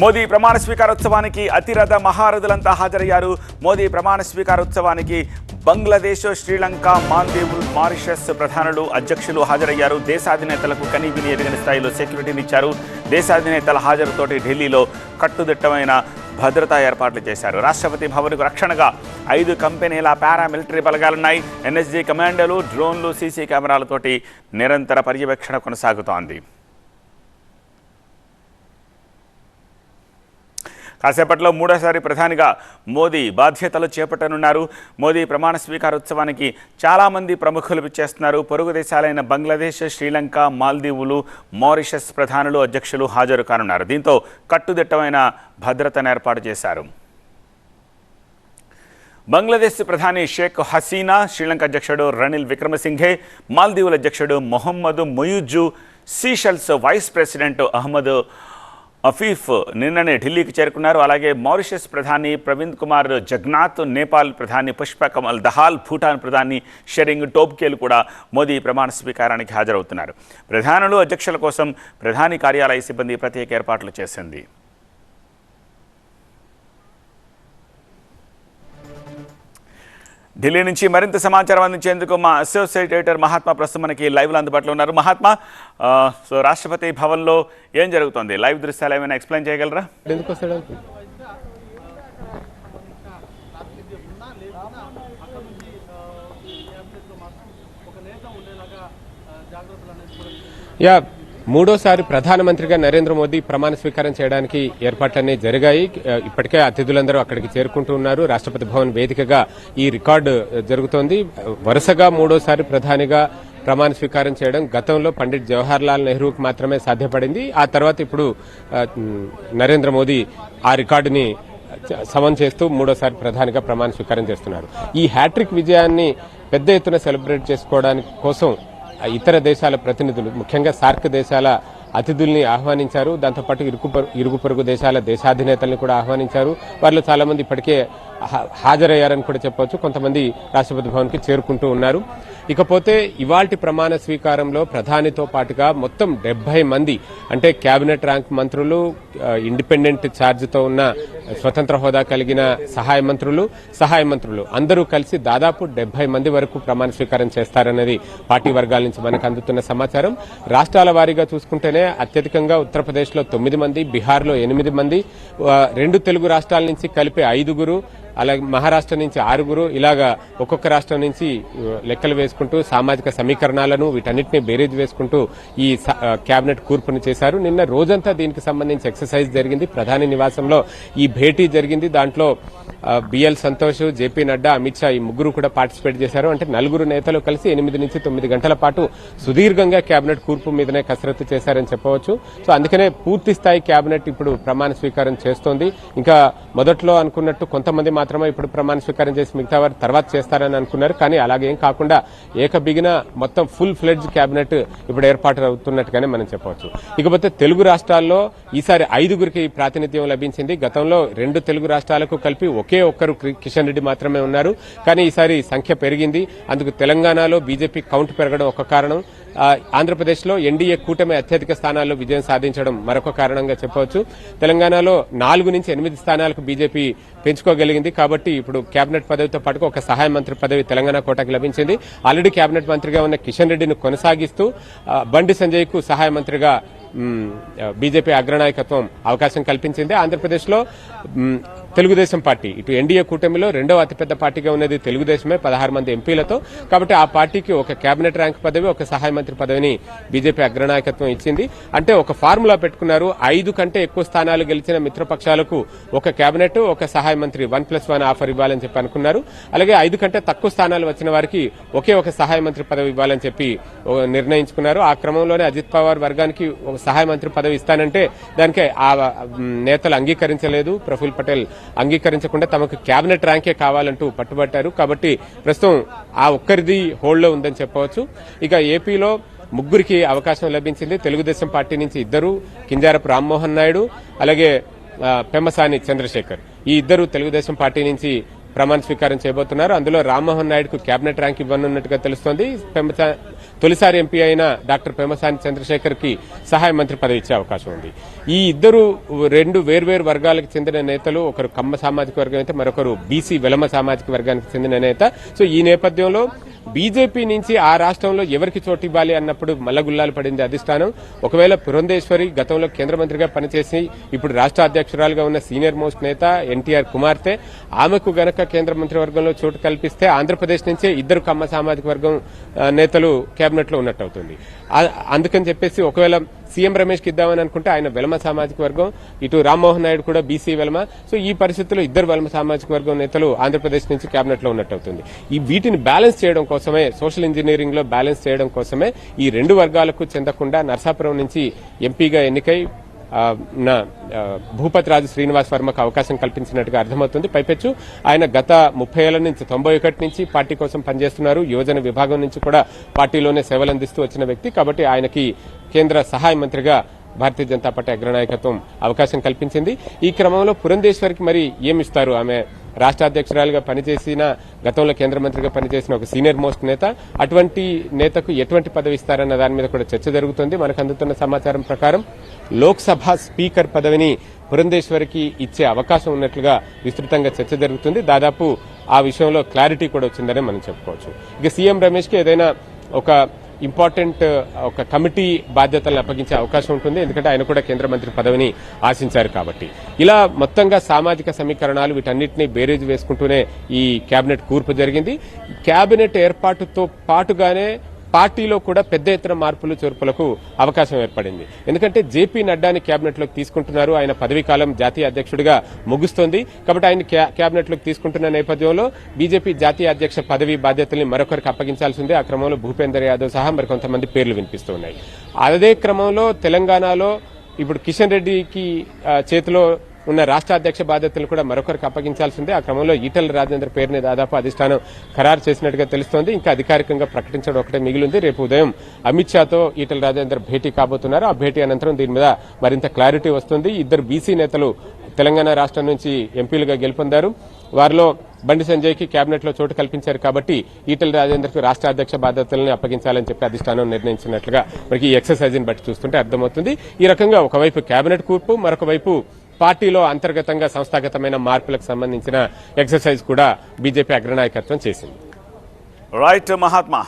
మోదీ ప్రమాణ స్వీకారోత్సవానికి అతిరథ మహారథులంతా హాజరయ్యారు. మోదీ ప్రమాణ స్వీకారోత్సవానికి బంగ్లాదేశ్ శ్రీలంక మాల్దీవులు మారిషస్ ప్రధానులు అధ్యక్షులు హాజరయ్యారు. దేశాధినేతలకు కనీవిని ఎరగని స్థాయిలో సెక్యూరిటీనిచ్చారు దేశాధినేతల హాజరుతోటి ఢిల్లీలో కట్టుదిట్టమైన భద్రతా ఏర్పాట్లు చేశారు. రాష్ట్రపతి భవన్కు రక్షణగా ఐదు కంపెనీల పారామిలిటరీ బలగాలున్నాయి. ఎన్ఎస్జీ కమాండోలు డ్రోన్లు సీసీ కెమెరాలతోటి నిరంతర పర్యవేక్షణ కొనసాగుతోంది. కాసేపట్లో మూడోసారి ప్రధానిగా మోదీ బాధ్యతలు చేపట్టనున్నారు. మోదీ ప్రమాణ స్వీకారోత్సవానికి చాలామంది ప్రముఖులు విచ్చేస్తున్నారు. పొరుగు దేశాలైన బంగ్లాదేశ్ శ్రీలంక మాల్దీవులు మారిషస్ ప్రధానులు అధ్యక్షులు హాజరు కానున్నారు. దీంతో కట్టుదిట్టమైన భద్రతను ఏర్పాటు చేశారు. బంగ్లాదేశ్ ప్రధాని షేక్ హసీనా శ్రీలంక అధ్యక్షుడు రనిల్ విక్రమసింఘే మాల్దీవుల అధ్యక్షుడు Mohamed Muizzu Seychelles vice president Ahmed Afif నిన్ననే ఢిల్లీకి చేరుకున్నారు. అలాగే మారిషస్ ప్రధాని ప్రవీణ్ కుమార్ జగ్నాథ్ నేపాల్ ప్రధాని పుష్ప కమల్ దహాల్ భూటాన్ ప్రధాని షెరింగ్ టోబ్కేలు కూడా మోదీ ప్రమాణ స్వీకారానికి హాజరవుతున్నారు. ప్రధానులు అధ్యక్షుల కోసం ప్రధాని కార్యాలయ సిబ్బంది ప్రత్యేక ఏర్పాట్లు చేసింది. ఢిల్లీ నుంచి మరింత సమాచారం అందించేందుకు మా అసోసియేట్ ఎడిటర్ మహాత్మా ప్రస్తుతం మనకి లైవ్లో అందుబాటులో ఉన్నారు. మహాత్మా సో రాష్ట్రపతి భవన్లో ఏం జరుగుతోంది? లైవ్ దృశ్యాలు ఏమైనా ఎక్స్ప్లెయిన్ చేయగలరా. యా మూడోసారి ప్రధానమంత్రిగా నరేంద్ర మోదీ ప్రమాణ స్వీకారం చేయడానికి ఏర్పాట్లన్నీ జరిగాయి. ఇప్పటికే అతిథులందరూ అక్కడికి చేరుకుంటూ ఉన్నారు. రాష్ట్రపతి భవన్ వేదికగా ఈ రికార్డు జరుగుతోంది. వరుసగా మూడోసారి ప్రధానిగా ప్రమాణ స్వీకారం చేయడం గతంలో పండిట్ జవహర్లాల్ నెహ్రూకి నెహ్రూకు మాత్రమే సాధ్యపడింది. ఆ తర్వాత ఇప్పుడు నరేంద్ర మోదీ ఆ రికార్డుని సమన్ చేస్తూ మూడోసారి ప్రధానిగా ప్రమాణ స్వీకారం చేస్తున్నారు. ఈ హ్యాట్రిక్ విజయాన్ని పెద్ద ఎత్తున సెలబ్రేట్ చేసుకోవడానికి కోసం ఇతర దేశాల ప్రతినిధులు ముఖ్యంగా సార్క్ దేశాల అతిథుల్ని ఆహ్వానించారు. దాంతోపాటు ఇరుకు ఇరుగు పొరుగు దేశాల దేశాధినేతల్ని కూడా ఆహ్వానించారు. వారిలో చాలామంది ఇప్పటికే హాజరయ్యారని కూడా చెప్పవచ్చు కొంతమంది రాష్ట్రపతి భవన్కి చేరుకుంటూ ఉన్నారు. ఇకపోతే ఇవాల్టి ప్రమాణ స్వీకారంలో ప్రధానితో పాటుగా మొత్తం డెబ్బై మంది అంటే కేబినెట్ ర్యాంక్ మంత్రులు ఇండిపెండెంట్ ఛార్జ్తో ఉన్న స్వతంత్ర హోదా కలిగిన సహాయ మంత్రులు సహాయ మంత్రులు అందరూ కలిసి దాదాపు డెబ్బై మంది వరకు ప్రమాణ స్వీకారం చేస్తారన్నది పార్టీ వర్గాల నుంచి మనకు అందుతున్న సమాచారం. రాష్ట్రాల వారీగా చూసుకుంటేనే అత్యధికంగా ఉత్తరప్రదేశ్లో తొమ్మిది మంది బీహార్లో ఎనిమిది మంది రెండు తెలుగు రాష్ట్రాల నుంచి కలిపి ఐదుగురు అలాగే మహారాష్ట్ర నుంచి ఆరుగురు ఇలాగా ఒక్కొక్క రాష్ట్రం నుంచి లెక్కలు వేసుకుంటూ సామాజిక సమీకరణాలను వీటన్నిటిని బేరీజ్ వేసుకుంటూ ఈ కేబినెట్ కూర్పుని చేశారు. నిన్న రోజంతా దీనికి సంబంధించి ఎక్సర్సైజ్ జరిగింది. ప్రధాని నివాసంలో ఈ భేటీ జరిగింది. దాంట్లో బిఎల్ సంతోష్ జేపీ నడ్డా అమిత్ షా ఈ ముగ్గురు కూడా పార్టిసిపేట్ చేశారు. అంటే నలుగురు నేతలు కలిసి ఎనిమిది నుంచి తొమ్మిది గంటల పాటు సుదీర్ఘంగా కేబినెట్ కూర్పు మీదనే కసరత్తు చేశారని చెప్పవచ్చు. సో అందుకనే పూర్తి స్థాయి కేబినెట్ ఇప్పుడు ప్రమాణ స్వీకారం చేస్తోంది. ఇంకా మొదట్లో అనుకున్నట్టు కొంతమంది మాత్రం మాత్రమే ఇప్పుడు ప్రమాణ స్వీకారం చేసి మిగతా వారు తర్వాత చేస్తారని అనుకున్నారు. కానీ అలాగేం కాకుండా ఏకబిగిన మొత్తం ఫుల్ ఫ్లెడ్జ్ కేబినెట్ ఇప్పుడు ఏర్పాటు అవుతున్నట్టుగానే మనం చెప్పవచ్చు. ఇకపోతే తెలుగు రాష్ట్రాల్లో ఈసారి ఐదుగురికి ప్రాతినిధ్యం లభించింది. గతంలో రెండు తెలుగు రాష్ట్రాలకు కలిపి ఒకే ఒక్కరు కిషన్ రెడ్డి మాత్రమే ఉన్నారు. కానీ ఈసారి సంఖ్య పెరిగింది. అందుకు తెలంగాణలో బీజేపీ కౌంట్ పెరగడం ఒక కారణం. ఆంధ్రప్రదేశ్లో ఎన్డీఏ కూటమి అత్యధిక స్థానాల్లో విజయం సాధించడం మరొక కారణంగా చెప్పవచ్చు. తెలంగాణలో నాలుగు నుంచి ఎనిమిది స్థానాలకు బీజేపీ పెంచుకోగలిగింది. కాబట్టి ఇప్పుడు కేబినెట్ పదవితో పాటు ఒక సహాయ మంత్రి పదవి తెలంగాణ కోటకి లభించింది. ఆల్రెడీ కేబినెట్ మంత్రిగా ఉన్న కిషన్ రెడ్డిని కొనసాగిస్తూ బండి సంజయ్కు సహాయ మంత్రిగా బీజేపీ అగ్రనాయకత్వం అవకాశం కల్పించింది. ఆంధ్రప్రదేశ్లో తెలుగుదేశం పార్టీ. ఇటు ఎన్డీఏ కూటమిలో రెండవ అతిపెద్ద పార్టీగా ఉన్నది తెలుగుదేశమే పదహారు మంది ఎంపీలతో. కాబట్టి ఆ పార్టీకి ఒక కేబినెట్ ర్యాంక్ పదవి ఒక సహాయ మంత్రి పదవిని బీజేపీ అగ్రనాయకత్వం ఇచ్చింది. అంటే ఒక ఫార్ములా పెట్టుకున్నారు. ఐదు కంటే ఎక్కువ స్థానాలు గెలిచిన మిత్రపక్షాలకు ఒక కేబినెట్ ఒక సహాయ మంత్రి వన్ ప్లస్ వన్ ఆఫర్ ఇవ్వాలని చెప్పి అనుకున్నారు. అలాగే ఐదు కంటే తక్కువ స్థానాలు వచ్చిన వారికి ఒకే ఒక సహాయ మంత్రి పదవి ఇవ్వాలని చెప్పి ఓ నిర్ణయించుకున్నారు. ఆ క్రమంలోనే అజిత్ పవార్ వర్గానికి ఒక సహాయ మంత్రి పదవి ఇస్తానంటే దానికి ఆ నేతలు అంగీకరించలేదు. ప్రఫుల్ పటేల్ అంగీకరించకుండా తమకు కేబినెట్ ర్యాంకే కావాలంటూ పట్టుబట్టారు. కాబట్టి ప్రస్తుతం ఆ ఒక్కరిది హోల్డ్లో ఉందని చెప్పవచ్చు. ఇక ఏపీలో ముగ్గురికి అవకాశం లభించింది. తెలుగుదేశం పార్టీ నుంచి ఇద్దరు కింజారపు రామ్మోహన్ నాయుడు అలాగే పెమ్మసాని చంద్రశేఖర్. ఈ ఇద్దరు తెలుగుదేశం పార్టీ నుంచి ప్రమాణ స్వీకారం చేయబోతున్నారు. అందులో రామ్మోహన్ నాయుడుకు కేబినెట్ ర్యాంక్ ఇవ్వనున్నట్టుగా తెలుస్తోంది. పెమ్మసా- తొలిసారి ఎంపీ అయిన డాక్టర్ పెమసాని చంద్రశేఖర్కి సహాయ మంత్రి పదవి ఇచ్చే అవకాశం ఉంది. ఈ ఇద్దరు రెండు వేర్వేరు వర్గాలకు చెందిన నేతలు ఒకరు కమ్మ సామాజిక వర్గం అయితే మరొకరు బీసీ వెలమ సామాజిక వర్గానికి చెందిన నేత. సో ఈ నేపథ్యంలో బీజేపీ నుంచి ఆ రాష్ట్రంలో ఎవరికి చోటు ఇవ్వాలి అన్నప్పుడు మల్లగుల్లాలు పడింది అధిష్టానం. ఒకవేళ పురంధేశ్వరి గతంలో కేంద్ర మంత్రిగా పనిచేసి ఇప్పుడు రాష్ట్ర అధ్యక్షురాలుగా ఉన్న సీనియర్ మోస్ట్ నేత ఎన్టీఆర్ కుమార్తె ఆమెకు గనక కేంద్ర మంత్రివర్గంలో చోటు కల్పిస్తే ఆంధ్రప్రదేశ్ నుంచే ఇద్దరు కమ్మ సామాజిక వర్గం నేతలు కేబినెట్లో ఉన్నట్టు అవుతుంది. అందుకని చెప్పేసి ఒకవేళ సీఎం రమేష్కి ఇద్దామని అనుకుంటే ఆయన వెలమ సామాజిక వర్గం ఇటు రామ్మోహన్ నాయుడు కూడా బీసీ వెలమ. సో ఈ పరిస్థితుల్లో ఇద్దరు వెలమ సామాజిక వర్గం నేతలు ఆంధ్రప్రదేశ్ నుంచి కేబినెట్లో ఉన్నట్టు అవుతుంది ఈ వీటిని బ్యాలెన్స్ చేయడం కోసమే సోషల్ ఇంజనీరింగ్లో బ్యాలెన్స్ చేయడం కోసమే ఈ రెండు వర్గాలకు చెందకుండా నర్సాపురం నుంచి ఎంపీగా ఎన్నికై నా భూపతి రాజు శ్రీనివాస్ వర్మకు అవకాశం కల్పించినట్టుగా అర్థమవుతుంది. పైపెచ్చు ఆయన గత ముప్పై ఏళ్ళ నుంచి తొంభై ఒకటి నుంచి పార్టీ కోసం పనిచేస్తున్నారు. యువజన విభాగం నుంచి కూడా పార్టీలోనే సేవలు అందిస్తూ వచ్చిన వ్యక్తి. కాబట్టి ఆయనకి కేంద్ర సహాయ మంత్రిగా భారతీయ జనతా పార్టీ అగ్రనాయకత్వం అవకాశం కల్పించింది. ఈ క్రమంలో పురంధేశ్వరికి మరి ఏమిస్తారు? ఆమె రాష్ట్ర అధ్యక్షురాలుగా పనిచేసిన గతంలో కేంద్ర మంత్రిగా పనిచేసిన ఒక సీనియర్ మోస్ట్ నేత. అటువంటి నేతకు ఎటువంటి పదవి ఇస్తారన్న దాని మీద కూడా చర్చ జరుగుతుంది. మనకు అందుతున్న సమాచారం ప్రకారం లోక్సభ స్పీకర్ పదవిని పురంధేశ్వరికి ఇచ్చే అవకాశం ఉన్నట్లుగా విస్తృతంగా చర్చ జరుగుతుంది. దాదాపు ఆ విషయంలో క్లారిటీ కూడా వచ్చిందని మనం చెప్పుకోవచ్చు. ఇక సీఎం రమేష్కి ఏదైనా ఒక ఇంపార్టెంట్ ఒక కమిటీ బాధ్యతలను అప్పగించే అవకాశం ఉంటుంది. ఎందుకంటే ఆయన కూడా కేంద్ర మంత్రి పదవిని ఆశించారు కాబట్టి. ఇలా మొత్తంగా సామాజిక సమీకరణాలు వీటన్నింటినీ బేరేజ్ వేసుకుంటూనే ఈ కేబినెట్ కూర్పు జరిగింది. కేబినెట్ ఏర్పాటుతో పాటుగానే పార్టీలో కూడా పెద్ద ఎత్తున మార్పులు చేర్పులకు అవకాశం ఏర్పడింది. ఎందుకంటే జేపీ నడ్డాని కేబినెట్లోకి తీసుకుంటున్నారు. ఆయన పదవీ కాలం జాతీయ అధ్యక్షుడిగా ముగుస్తోంది. కాబట్టి ఆయన కేబినెట్లోకి తీసుకుంటున్న నేపథ్యంలో బీజేపీ జాతీయ అధ్యక్ష పదవి బాధ్యతల్ని మరొకరికి అప్పగించాల్సి ఉంది ఆ క్రమంలో భూపేందర్ యాదవ్ సహా మరికొంతమంది పేర్లు వినిపిస్తూ ఉన్నాయి. అదే క్రమంలో తెలంగాణలో ఇప్పుడు కిషన్ రెడ్డికి చేతిలో ఉన్న రాష్ట్ర అధ్యక్ష బాధ్యతలు కూడా మరొకరికి అప్పగించాల్సిందే. ఆ క్రమంలో ఈటల రాజేంద్ర పేరుని దాదాపు అధిష్టానం ఖరారు చేసినట్టుగా తెలుస్తోంది. ఇంకా అధికారికంగా ప్రకటించడం ఒకటే మిగిలింది. రేపు ఉదయం అమిత్ షాతో ఈటల రాజేందర్ భేటీ కాబోతున్నారు. ఆ భేటీ అనంతరం దీని మీద మరింత క్లారిటీ వస్తుంది. ఇద్దరు బీసీ నేతలు తెలంగాణ రాష్ట్రం నుంచి ఎంపీలుగా గెలుపొందారు. వారిలో బండి సంజయ్కి కేబినెట్లో చోటు కల్పించారు కాబట్టి ఈటల రాజేందర్ రాష్ట్ర అధ్యక్ష బాధ్యతలను అప్పగించాలని చెప్పి అధిష్టానం నిర్ణయించినట్లుగా మనకి ఈ ఎక్సర్సైజ్ని బట్టి చూస్తుంటే అర్థమవుతుంది. ఈ రకంగా ఒకవైపు కేబినెట్ కూర్పు మరొక వైపు పార్టీలో అంతర్గతంగా సంస్థాగతమైన మార్పులకు సంబంధించిన ఎక్సర్సైజ్ కూడా బీజేపీ అగ్రనాయకత్వం చేసింది. రైట్ మహాత్మా.